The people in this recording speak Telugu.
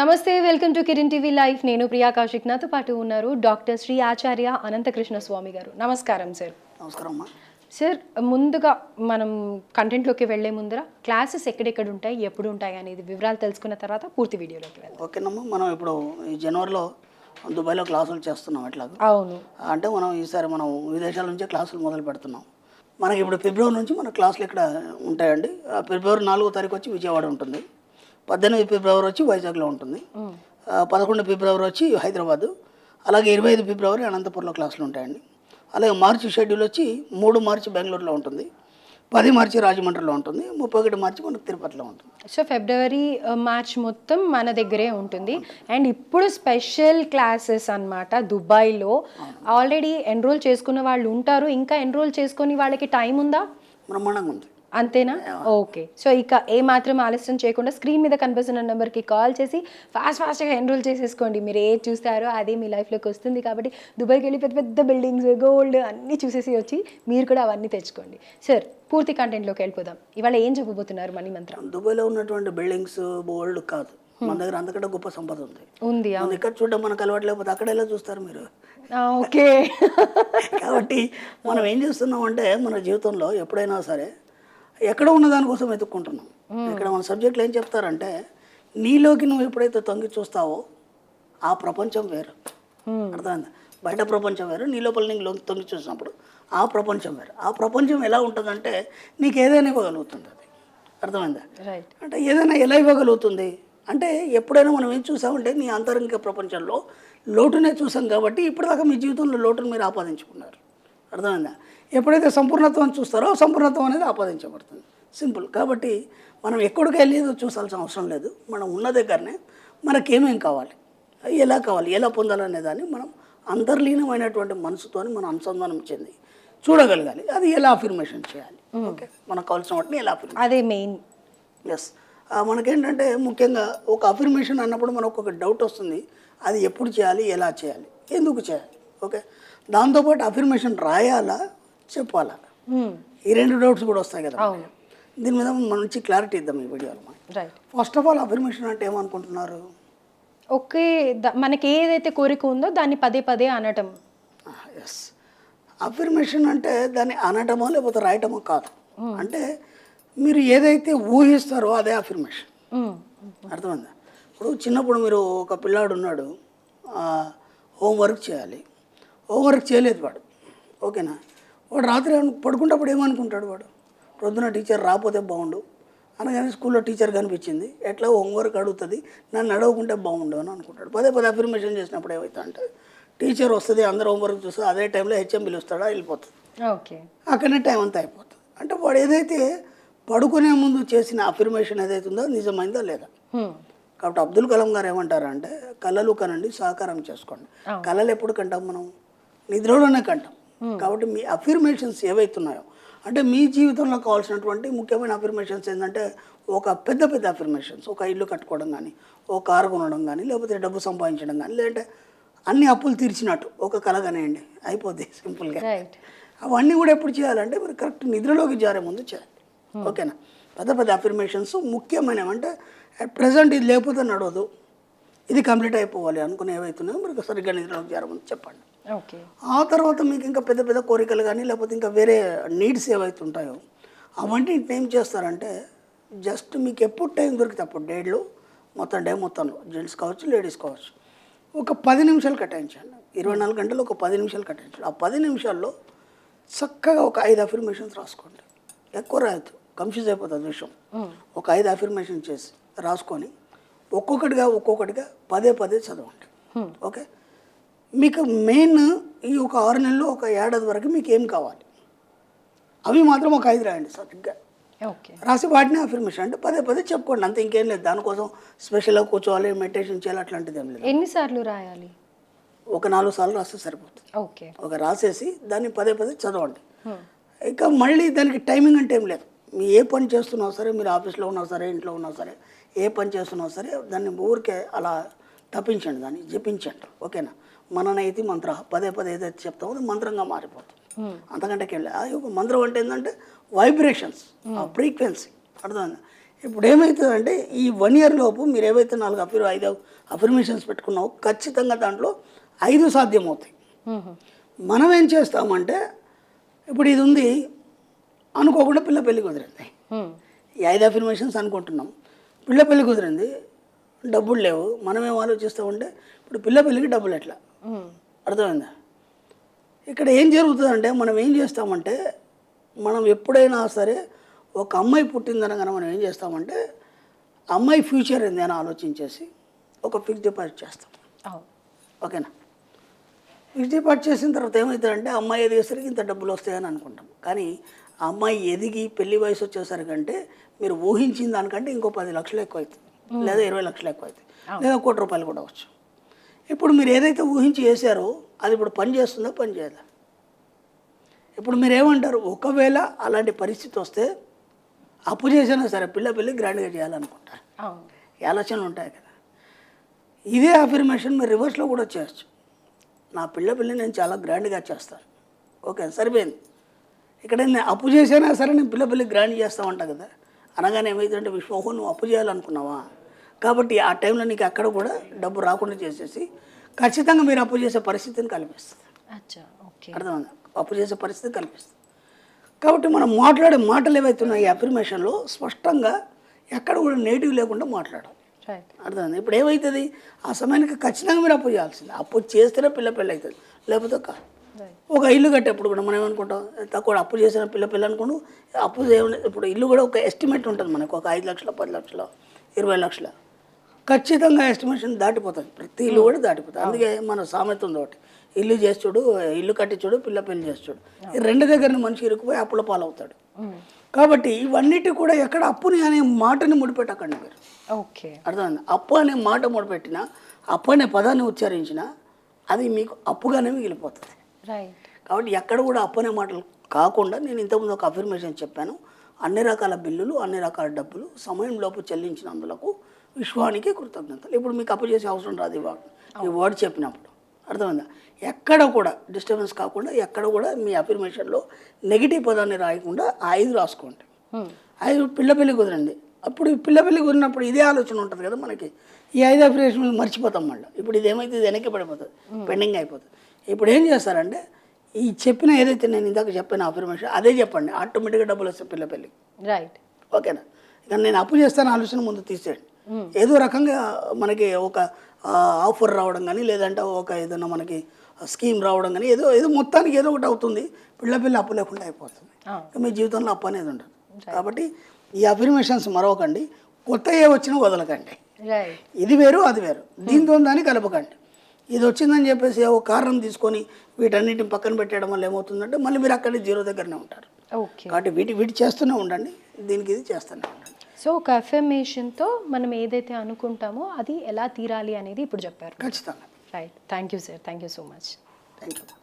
నమస్తే welcome to Kiran TV live. నేను ప్రియా కౌశిక్ నాతో పాటు ఉన్నారు డాక్టర్ శ్రీ ఆచార్య అనంతకృష్ణ స్వామి గారు. నమస్కారం సార్. నమస్కారం సార్ ముందుగా మనం కంటెంట్లోకి వెళ్ళే ముందర క్లాసెస్ ఎక్కడెక్కడ ఉంటాయి ఎప్పుడు ఉంటాయి అనేది వివరాలు తెలుసుకున్న తర్వాత పూర్తి వీడియోలోకి వెళ్దాం. ఓకేనమ్మా మనం ఇప్పుడు ఈ జనవరిలో దుబాయ్లో క్లాసులు చేస్తున్నాం ఎట్లాగో అవును. అంటే మనం ఈసారి మనం విదేశాల నుంచే క్లాసులు మొదలు పెడుతున్నాం. మనకి ఇప్పుడు ఫిబ్రవరి నుంచి మన క్లాసులు ఇక్కడ ఉంటాయండి. ఫిబ్రవరి నాలుగో తారీఖు వచ్చి విజయవాడ ఉంటుంది. పద్దెనిమిది ఫిబ్రవరి వచ్చి వైజాగ్లో ఉంటుంది. పదకొండు ఫిబ్రవరి వచ్చి హైదరాబాదు. అలాగే ఇరవై ఐదు ఫిబ్రవరి అనంతపురంలో క్లాసులు ఉంటాయండి. అలాగే మార్చి షెడ్యూల్ వచ్చి మూడు మార్చి బెంగళూరులో ఉంటుంది. పది మార్చి రాజమండ్రిలో ఉంటుంది. ముప్పై ఒకటి మార్చి మనకు తిరుపతిలో ఉంటుంది. సో ఫిబ్రవరి మార్చ్ మొత్తం మన దగ్గరే ఉంటుంది. అండ్ ఇప్పుడు స్పెషల్ క్లాసెస్ అన్నమాట దుబాయ్లో. ఆల్రెడీ ఎన్రోల్ చేసుకున్న వాళ్ళు ఉంటారు. ఇంకా ఎన్రోల్ చేసుకుని వాళ్ళకి టైం ఉందా? బ్రహ్మాండంగా ఉంది. అంతేనా? ఓకే. సో ఇక ఏ మాత్రం ఆలస్యం చేయకుండా స్క్రీన్ మీద కనిపిస్తున్న నెంబర్కి కాల్ చేసి ఫాస్ట్ ఫాస్ట్గా ఎన్రోల్ చేసేసుకోండి. మీరు ఏది చూస్తారో అదే మీ లైఫ్లోకి వస్తుంది కాబట్టి దుబాయ్కి వెళ్ళి పెద్ద పెద్ద బిల్డింగ్స్ గోల్డ్ అన్నీ చూసేసి వచ్చి మీరు కూడా అవన్నీ తెచ్చుకోండి. సార్ పూర్తి కంటెంట్లోకి వెళ్ళిపోదాం. ఇవాళ ఏం చెప్పబోతున్నారు మనీ మంత్రం? దుబాయ్లో ఉన్నటువంటి బిల్డింగ్స్ బోల్డ్ కాదు. మన దగ్గర అంతకంటే గొప్ప సంపద ఉంది. ఉంది ఇక్కడ చూడడం మనకు అలవాటు లేకపోతే అక్కడ ఎలా చూస్తారు మీరు? ఓకే. కాబట్టి మనం ఏం చేస్తున్నాం అంటే మన జీవితంలో ఎప్పుడైనా సరే ఎక్కడ ఉన్న దానికోసం వెతుక్కుంటున్నాం. ఇక్కడ మన సబ్జెక్టులు ఏం చెప్తారంటే నీలోకి నువ్వు ఎప్పుడైతే తొంగి చూస్తావో ఆ ప్రపంచం వేరు. అర్థమైందా? బయట ప్రపంచం వేరు నీ లోపల నీకు తొంగి చూసినప్పుడు ఆ ప్రపంచం వేరు. ఆ ప్రపంచం ఎలా ఉంటుందంటే నీకు ఏదైనా ఇవ్వగలుగుతుంది అది. అర్థమైందా? అంటే ఏదైనా ఎలా ఇవ్వగలుగుతుంది? అంటే ఎప్పుడైనా మనం ఏం చూసామంటే నీ అంతరంగిక ప్రపంచంలో లోటునే చూసాం కాబట్టి ఇప్పటిదాకా మీ జీవితంలో లోటును మీరు ఆపాదించుకున్నారు. అర్థమైందా? ఎప్పుడైతే సంపూర్ణత్వం చూస్తారో సంపూర్ణత్వం అనేది ఆపాదించబడుతుంది. సింపుల్. కాబట్టి మనం ఎక్కడికి వెళ్ళి చూసాల్సిన అవసరం లేదు. మనం ఉన్న దగ్గరనే మనకేమేం కావాలి? ఎలా కావాలి? ఎలా పొందాలనే దాన్ని మనం అంతర్లీనమైనటువంటి మనసుతోని మనం అనుసంధానం చెంది చూడగలగాలి. అది ఎలా అఫర్మేషన్ చేయాలి? ఓకే. మనకు కావాల్సిన వాటిని ఎలా అదే మెయిన్. ఎస్ మనకేంటంటే ముఖ్యంగా ఒక అఫర్మేషన్ అన్నప్పుడు మనకు ఒక డౌట్ వస్తుంది. అది ఎప్పుడు చేయాలి? ఎలా చేయాలి? ఎందుకు చేయాలి? ఓకే? దాంతోపాటు అఫర్మేషన్ రాయాలా? చెప్పాలా? ఈ రెండు డౌట్స్ కూడా వస్తాయి కదా. దీని మీద మంచి క్లారిటీ ఇద్దాం ఈ వీడియోలో మనం ఫస్ట్ ఆఫ్ ఆల్ అఫర్మేషన్ అంటే ఏమనుకుంటున్నారు? ఓకే మనకి ఏదైతే కోరిక ఉందో దాన్ని పదే పదే అనటం. ఎస్ అఫర్మేషన్ అంటే దాన్ని అనటమో లేకపోతే రాయటమో కాదు. అంటే మీరు ఏదైతే ఊహిస్తారో అదే అఫర్మేషన్. అర్థమైందా? ఇప్పుడు చిన్నప్పుడు మీరు ఒక పిల్లాడు ఉన్నాడు హోంవర్క్ చేయాలి. హోంవర్క్ చేయలేదు వాడు. ఓకేనా? వాడు రాత్రి పడుకున్నప్పుడు ఏమనుకుంటాడు వాడు? ప్రొద్దున టీచర్ రాకపోతే బాగుండు. అనగానే స్కూల్లో టీచర్ కనిపించింది. ఎట్లా హోంవర్క్ అడుగుతుంది? నన్ను అడగకుంటే బాగుండు అని అనుకుంటాడు. పదే పదే అఫర్మేషన్ చేసినప్పుడు ఏమవుతా అంటే టీచర్ వస్తుంది అందరూ హోంవర్క్ చూస్తే అదే టైంలో హెచ్ఎం పిలుస్తాడా వెళ్ళిపోతుంది. ఓకే. అక్కడనే టైం అంతా అయిపోతుంది. అంటే వాడు ఏదైతే పడుకునే ముందు చేసిన అఫర్మేషన్ ఏదైతే ఉందో నిజమైందా లేదా. కాబట్టి అబ్దుల్ కలాం గారు ఏమంటారంటే కళలు కనండి సహకారం చేసుకోండి. కళలు ఎప్పుడు కంటాం మనం? నిద్రలోనే కంటాం కాబట్టి మీ అఫర్మేషన్స్ ఏవైతున్నాయో అంటే మీ జీవితంలో కావాల్సినటువంటి ముఖ్యమైన అఫర్మేషన్స్ ఏంటంటే ఒక పెద్ద పెద్ద అఫర్మేషన్స్ ఒక ఇల్లు కట్టుకోవడం కానీ ఒక కారు కొనడం కానీ లేకపోతే డబ్బు సంపాదించడం కానీ లేదంటే అన్ని అప్పులు తీర్చినట్టు ఒక కళ కానివ్వండి అయిపోద్ది సింపుల్గా. అవన్నీ కూడా ఎప్పుడు చేయాలంటే మీరు కరెక్ట్ నిద్రలోకి జారే ముందు చేయాలి. ఓకేనా? పెద్ద పెద్ద అఫర్మేషన్స్ ముఖ్యమైనవి అంటే అట్ ప్రజెంట్ ఇది లేకపోతే నడవదు. ఇది కంప్లీట్ అయిపోవాలి అనుకుని ఏవైతున్నాయో మీరు సరిగ్గా నిద్రలోకి జారే ముందు చెప్పండి. ఆ తర్వాత మీకు ఇంకా పెద్ద పెద్ద కోరికలు కానీ లేకపోతే ఇంకా వేరే నీడ్స్ ఏవైతే ఉంటాయో అవన్నీ ఏం చేస్తారంటే జస్ట్ మీకు ఎప్పుడు టైం దొరికితే అప్పుడు డేలో మొత్తం డే మొత్తంలో జెంట్స్ కావచ్చు లేడీస్ కావచ్చు ఒక పది నిమిషాలు కేటాయించండి. ఇరవై నాలుగు గంటలు ఒక పది నిమిషాలు కేటాయించండి. ఆ పది నిమిషాల్లో చక్కగా ఒక ఐదు అఫర్మేషన్స్ రాసుకోండి. ఎక్కువ రాయొద్దు. కన్ఫ్యూజ్ అయిపోతుంది విషయం ఒక ఐదు అఫర్మేషన్ చేసి రాసుకొని ఒక్కొక్కటిగా ఒక్కొక్కటిగా పదే పదే చదవండి. ఓకే? మీకు మెయిన్ ఈ ఒక ఆరు నెలలు ఒక ఏడాది వరకు మీకు ఏం కావాలి? అవి మాత్రం ఒక ఐదు రాయండి సరిగ్గా. ఓకే. రాసి వాటిని అఫర్మేషన్ అంటే పదే పదే చెప్పుకోండి అంత ఇంకేం లేదు. దానికోసం స్పెషల్గా కూర్చోవాలి మెడిటేషన్ చేయాలి అట్లాంటిది ఏం లేదు. ఎన్నిసార్లు రాయాలి? ఒక నాలుగు సార్లు రాస్తే సరిపోతుంది. ఓకే. ఒక రాసేసి దాన్ని పదే పదే చదవండి. ఇక మళ్ళీ దానికి టైమింగ్ అంటే ఏం లేదు. మీ ఏ పని చేస్తున్నా సరే మీరు ఆఫీస్లో ఉన్నా సరే ఇంట్లో ఉన్నా సరే ఏ పని చేస్తున్నా సరే దాన్ని ఊరికే అలా తప్పించండి దాన్ని జపించండి. ఓకేనా? మననైతి మంత్ర. పదే పదే ఏదైతే చెప్తామో అది మంత్రంగా మారిపోతుంది. అంతకంటే వెళ్ళి ఆ యొక్క మంత్రం అంటే ఏంటంటే వైబ్రేషన్స్ ఆ ఫ్రీక్వెన్సీ అర్థమైంది? ఇప్పుడు ఏమవుతుందంటే ఈ వన్ ఇయర్ లోపు మీరు ఏవైతే నాలుగు అఫిర్ ఐదు అఫర్మేషన్స్ పెట్టుకున్నావో ఖచ్చితంగా దాంట్లో ఐదు సాధ్యమవుతాయి. మనం ఏం చేస్తామంటే ఇప్పుడు ఇది ఉంది అనుకోకుండా పిల్ల పెళ్ళి కుదిరింది ఈ ఐదు అఫర్మేషన్స్ అనుకుంటున్నాం. పిల్ల పెళ్ళి కుదిరింది డబ్బులు లేవు. మనం ఏం ఆలోచిస్తామంటే ఇప్పుడు పిల్ల పెళ్ళికి డబ్బులు ఎట్లా? అర్థమైందా? ఇక్కడ ఏం జరుగుతుందంటే మనం ఏం చేస్తామంటే మనం ఎప్పుడైనా సరే ఒక అమ్మాయి పుట్టిందనగానే మనం ఏం చేస్తామంటే అమ్మాయి ఫ్యూచర్ ఏంది అని ఆలోచించేసి ఒక ఫిక్స్ డిపాజిట్ చేస్తాం. ఓకేనా? ఫిక్స్ డిపాజిట్ చేసిన తర్వాత ఏమవుతుందంటే అమ్మాయి ఎదిగేసరికి ఇంత డబ్బులు వస్తాయని అనుకుంటాం. కానీ ఆ అమ్మాయి ఎదిగి పెళ్ళి వయసు వచ్చేసరికి అంటే మీరు ఊహించిన దానికంటే ఇంకో పది లక్షలు ఎక్కువ అవుతుంది లేదా ఇరవై లక్షలు ఎక్కువ అవుతుంది లేదా కోటి రూపాయలు కూడా అవచ్చు ఇప్పుడు మీరు ఏదైతే ఊహించి చేశారో అది ఇప్పుడు పని చేస్తుందో పని చేయదా? ఇప్పుడు మీరు ఏమంటారు ఒకవేళ అలాంటి పరిస్థితి వస్తే అప్పు చేసినా సరే పిల్ల పెళ్ళి గ్రాండ్గా చేయాలనుకుంటారు అవును. ఈ ఆలోచనలు ఉంటాయి కదా. ఇదే అఫర్మేషన్ మీరు రివర్స్లో కూడా చేయొచ్చు. నా పిల్ల పిల్లి నేను చాలా గ్రాండ్గా చేస్తాను. ఓకే సరిపోయింది. ఇక్కడ నేను అప్పు చేసినా సరే నేను పిల్ల పిల్లి గ్రాండ్ చేస్తా ఉంటా కదా. అనగానే ఏమైందంటే విశ్వోహో నువ్వు అప్పు చేయాలనుకున్నావా? కాబట్టి ఆ టైంలో నీకు అక్కడ కూడా డబ్బు రాకుండా చేసేసి ఖచ్చితంగా మీరు అప్పు చేసే పరిస్థితిని కల్పిస్తుంది. అర్థమైందా? అప్పు చేసే పరిస్థితి కల్పిస్తుంది. కాబట్టి మనం మాట్లాడే మాటలు ఏవైతే ఉన్నాయో ఈ అఫర్మేషన్లో స్పష్టంగా ఎక్కడ కూడా నెగిటివ్ లేకుండా మాట్లాడాలి. అర్థమైంది? ఇప్పుడు ఏమవుతుంది ఆ సమయానికి ఖచ్చితంగా మీరు అప్పు చేయాల్సింది. అప్పు చేస్తేనే పిల్ల పెళ్ళి అవుతుంది లేకపోతే కాదు ఒక ఇల్లు కట్టేప్పుడు కూడా మనం ఏమనుకుంటాం? తక్కువ అప్పు చేసిన పిల్ల పిల్ల అనుకుంటూ అప్పు ఇప్పుడు ఇల్లు కూడా ఒక ఎస్టిమేట్ ఉంటుంది మనకు. ఒక ఐదు లక్షలు పది లక్షలు ఇరవై లక్షలు. ఖచ్చితంగా ఎస్టిమేషన్ దాటిపోతుంది. ప్రతి ఇల్లు కూడా దాటిపోతుంది. అందుకే మన సామెత ఉంది ఒకటి. ఇల్లు చేసి చూడు ఇల్లు కట్టి చూడు పిల్ల పెళ్ళి చేసి చూడు ఈ రెండు దగ్గర మనిషి ఇరుక్కుపోయి అప్పుల పాలవుతాడు. కాబట్టి ఇవన్నిటి కూడా ఎక్కడ అప్పుని అనే మాటని ముడిపెట్టకండి మీరు. ఓకే. అర్థమైంది? అప్పు అనే మాట ముడిపెట్టిన అప్పు అనే పదాన్ని ఉచ్చరించిన అది మీకు అప్పుగానే మిగిలిపోతుంది. రైట్ కాబట్టి ఎక్కడ కూడా అప్పు అనే మాటలు కాకుండా నేను ఇంతకుముందు ఒక అఫర్మేషన్ చెప్పాను. అన్ని రకాల బిల్లులు అన్ని రకాల డబ్బులు సమయంలోపు చెల్లించినందులకు విశ్వానికి కృతజ్ఞతలు. ఇప్పుడు మీకు అప్పు చేసే అవసరం రాదు ఈ వర్డ్ ఈ వర్డ్ చెప్పినప్పుడు. అర్థమైందా? ఎక్కడ కూడా డిస్టర్బెన్స్ కాకుండా ఎక్కడ కూడా మీ అఫర్మేషన్లో నెగిటివ్ పదాన్ని రాయకుండా ఆ ఐదు రాసుకోండి. ఐదు పిల్ల పెళ్ళి కుదిరండి అప్పుడు పిల్ల పెళ్ళి కుదిరినప్పుడు ఇదే ఆలోచన ఉంటుంది కదా మనకి. ఈ ఐదు అఫర్మేషన్ మర్చిపోతాం మళ్ళీ. ఇప్పుడు ఇది ఏమైతే ఇది వెనక్కి పడిపోతుంది పెండింగ్ అయిపోతుంది. ఇప్పుడు ఏం చేస్తారంటే ఈ చెప్పిన ఏదైతే నేను ఇందాక చెప్పిన అఫర్మేషన్ అదే చెప్పండి. ఆటోమేటిక్గా డబ్బులు వస్తాయి పిల్ల పెళ్ళి రైట్ ఓకేనా? ఇక నేను అప్పు చేస్తాను ఆలోచన ముందు తీసేయండి. ఏదో రకంగా మనకి ఒక ఆఫర్ రావడం కానీ లేదంటే ఒక ఏదైనా మనకి స్కీమ్ రావడం కానీ ఏదో ఏదో మొత్తానికి ఏదో ఒకటి అవుతుంది. పిల్ల పిల్ల అప్పు లేకుండా అయిపోతుంది. మీ జీవితంలో అప్పు అనేది ఉండదు. కాబట్టి ఈ అఫర్మేషన్స్ మరొకండి. కొత్త ఏ వచ్చినా వదలకండి. ఇది వేరు అది వేరు. దీంతో దాన్ని కలపకండి. ఇది వచ్చిందని చెప్పేసి ఒక కారణం తీసుకొని వీటన్నిటిని పక్కన పెట్టడం వల్ల ఏమవుతుందంటే మళ్ళీ మీరు అక్కడే జీరో దగ్గరనే ఉంటారు. కాబట్టి వీటి వీటి చేస్తూనే ఉండండి. దీనికి ఇది చేస్తూనే ఉండండి. సో ఒక అఫర్మేషన్తో మనం ఏదైతే అనుకుంటామో అది ఎలా తీరాలి అనేది ఇప్పుడు చెప్పారు. ఖచ్చితంగా. Right thank you sir thank you so much thank you